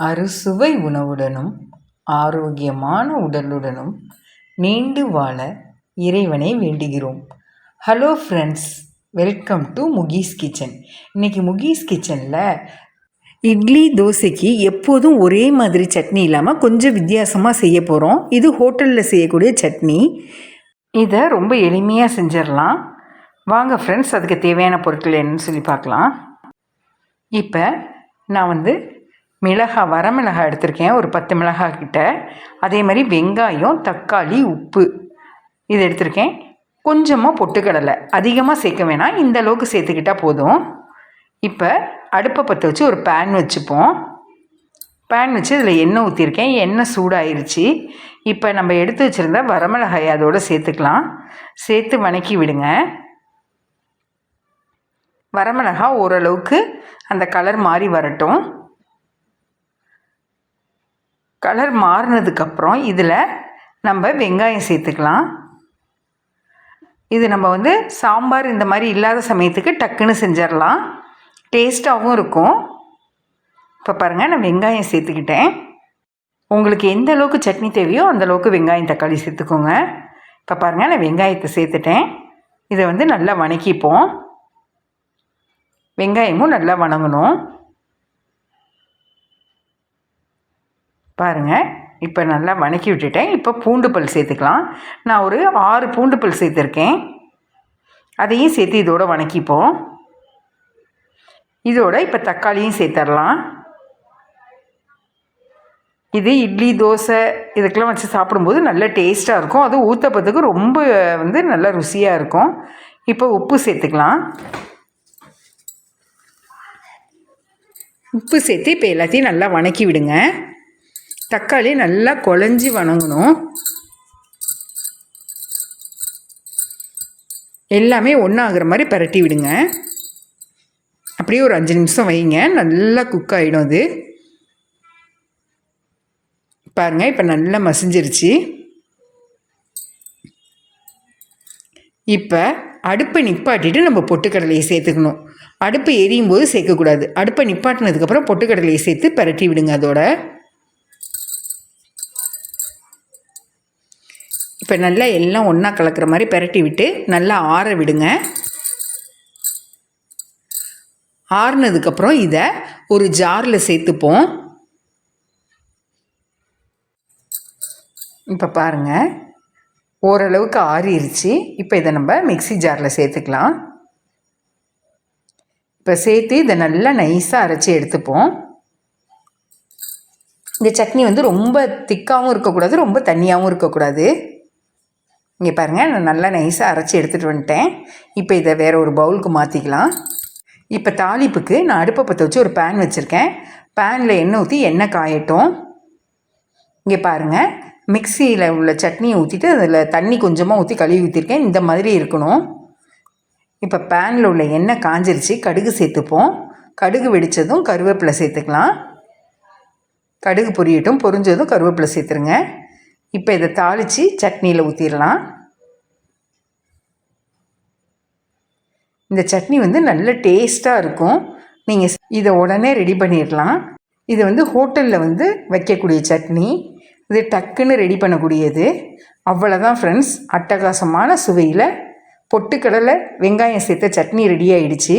அறுசுவை உணவுடனும் ஆரோக்கியமான உடலுடனும் நீண்டு வாழ இறைவனை வேண்டுகிறோம். Hello friends welcome to Mukees kitchen இன்றைக்கி முகீஸ் கிச்சனில் இட்லி தோசைக்கு எப்போதும் ஒரே மாதிரி சட்னி இல்லாமல் கொஞ்சம் வித்தியாசமாக செய்ய போகிறோம் இது ஹோட்டலில் செய்யக்கூடிய சட்னி. இதை ரொம்ப எளிமையாக செஞ்சிடலாம். வாங்க ஃப்ரெண்ட்ஸ் அதுக்கு தேவையான பொருட்கள் என்னன்னு சொல்லி பார்க்கலாம். இப்போ நான் வந்து மிளகாய் வரமிளகாய் எடுத்திருக்கேன் ஒரு பத்து மிளகாய் கிட்ட. அதே மாதிரி வெங்காயம் தக்காளி உப்பு இது எடுத்திருக்கேன். கொஞ்சமாக பொட்டுக்கடலை. அதிகமாக சேர்க்க வேணாம். இந்த அளவுக்கு சேர்த்துக்கிட்டால் போதும். இப்போ அடுப்பை பற்ற வச்சு ஒரு பேன் வச்சுப்போம். பேன் வச்சு இதில் எண்ணெய் ஊற்றிருக்கேன் எண்ணெய் சூடாயிருச்சு. இப்போ நம்ம எடுத்து வச்சுருந்த வரமிளகாய் அதோடு சேர்த்துக்கலாம். சேர்த்து வணக்கி விடுங்க. வரமிளகாய் ஓரளவுக்கு அந்த கலர் மாறி வரட்டும். கலர் மாறினதுக்கப்புறம் இதில் நம்ம வெங்காயம் சேர்த்துக்கலாம். இது நம்ம வந்து சாம்பார் இந்த மாதிரி இல்லாத சமயத்துக்கு டக்குன்னு செஞ்சிடலாம் டேஸ்ட்டாகவும் இருக்கும். இப்போ பாருங்கள் நான் வெங்காயம் சேர்த்துக்கிட்டேன். உங்களுக்கு எந்த அளவுக்கு சட்னி தேவையோ அந்தளவுக்கு வெங்காயம் தக்காளி சேர்த்துக்கோங்க. இப்போ பாருங்கள் நான் வெங்காயத்தை சேர்த்துட்டேன். இதை வந்து நல்லா வணக்கிப்போம். வெங்காயமும் நல்லா வணங்கணும். பாருங்கள் இப்போ நல்லா வணக்கி விட்டுட்டேன். இப்போ பூண்டு பல் சேர்த்துக்கலாம். நான் ஒரு ஆறு பூண்டு பல் சேர்த்துருக்கேன். அதையும் சேர்த்து இதோடு வணக்கிப்போம். இதோட இப்போ தக்காளியும் சேர்த்துடலாம் இது இட்லி தோசை இதுக்கெல்லாம் வச்சு சாப்பிடும்போது நல்ல டேஸ்ட்டாக இருக்கும். அதுவும் ஊற்றப்பத்துக்கு ரொம்ப வந்து நல்லா ருசியாக இருக்கும். இப்போ உப்பு சேர்த்துக்கலாம். உப்பு சேர்த்து இப்போ எல்லாத்தையும் நல்லா வணக்கி விடுங்க. தக்காளி நல்லா குழஞ்சி வணங்கணும். எல்லாமே ஒன்றாகிற மாதிரி பரட்டி விடுங்க. அப்படியே ஒரு அஞ்சு நிமிஷம் வைங்க. நல்லா குக் ஆகிடும் அது. பாருங்கள் இப்போ நல்லா மசிஞ்சிருச்சு. இப்போ அடுப்பை நிப்பாட்டிட்டு நம்ம பொட்டுக்கடலையை சேர்த்துக்கணும். அடுப்பு எரியும் போது சேர்க்கக்கூடாது. அடுப்பை நிப்பாட்டினதுக்கப்புறம் பொட்டுக்கடலையை சேர்த்து பரட்டி விடுங்க அதோட. இப்போ நல்லா எல்லாம் ஒன்றா கலக்கிற மாதிரி பெரட்டி விட்டு நல்லா ஆற விடுங்க. ஆறுனதுக்கப்புறம் இதை ஒரு ஜாரில் சேர்த்துப்போம். இப்போ பாருங்கள் ஓரளவுக்கு ஆறிடுச்சு இப்போ இதை நம்ம மிக்சி ஜாரில் சேர்த்துக்கலாம். இப்போ சேர்த்து இதை நல்லா நைஸாக அரைச்சி எடுத்துப்போம். இந்த சட்னி வந்து ரொம்ப திக்காகவும் இருக்கக்கூடாது ரொம்ப தண்ணியாகவும் இருக்கக்கூடாது. இங்கே பாருங்கள் நான் நல்லா நைஸாக அரைச்சி எடுத்துகிட்டு வந்துட்டேன். இப்போ இதை வேறு ஒரு பவுலுக்கு மாற்றிக்கலாம் இப்போ தாளிப்புக்கு நான் அடுப்பை பற்ற வச்சு ஒரு பேன் வச்சுருக்கேன். பேனில் எண்ணெய் ஊற்றி எண்ணெய் காயட்டும். இங்கே பாருங்கள் மிக்சியில் உள்ள சட்னியை ஊற்றிட்டு அதில் தண்ணி கொஞ்சமாக ஊற்றி கழுவி ஊற்றிருக்கேன் இந்த மாதிரி இருக்கணும். இப்போ பேனில் உள்ள எண்ணெய் காஞ்சிருச்சு கடுகு சேர்த்துப்போம். கடுகு வெடித்ததும் கருவேப்பிலை சேர்த்துக்கலாம். கடுகு பொரியட்டும் பொரிஞ்சதும் கருவேப்பிலை சேர்த்துருங்க. இப்போ இதை தாளித்து சட்னியில் ஊற்றிடலாம் இந்த சட்னி வந்து நல்ல டேஸ்ட்டாக இருக்கும். நீங்கள் இதை உடனே ரெடி பண்ணிடலாம். இது வந்து ஹோட்டலில் வந்து வைக்கக்கூடிய சட்னி. இது டக்குன்னு ரெடி பண்ணக்கூடியது. அவ்வளோதான் ஃப்ரெண்ட்ஸ் அட்டகாசமான சுவையில் பொட்டுக்கடலை வெங்காயம் சேர்த்த சட்னி ரெடி ஆகிடுச்சு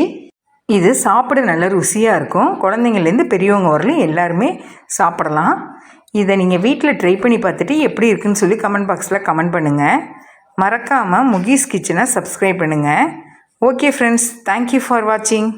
இது சாப்பிட நல்ல ருசியாக இருக்கும். குழந்தைங்கள்லேருந்து பெரியவங்க வரலையும் எல்லாருமே சாப்பிடலாம். இதை நீங்கள் வீட்டில் ட்ரை பண்ணி பார்த்துட்டு எப்படி இருக்குன்னு சொல்லி கமெண்ட் பாக்ஸில் கமெண்ட் பண்ணுங்கள் மறக்காமல் முகீஸ் கிச்சனை சப்ஸ்கிரைப் பண்ணுங்கள் ஓகே ஃப்ரெண்ட்ஸ் தேங்க்யூ ஃபார் வாட்சிங்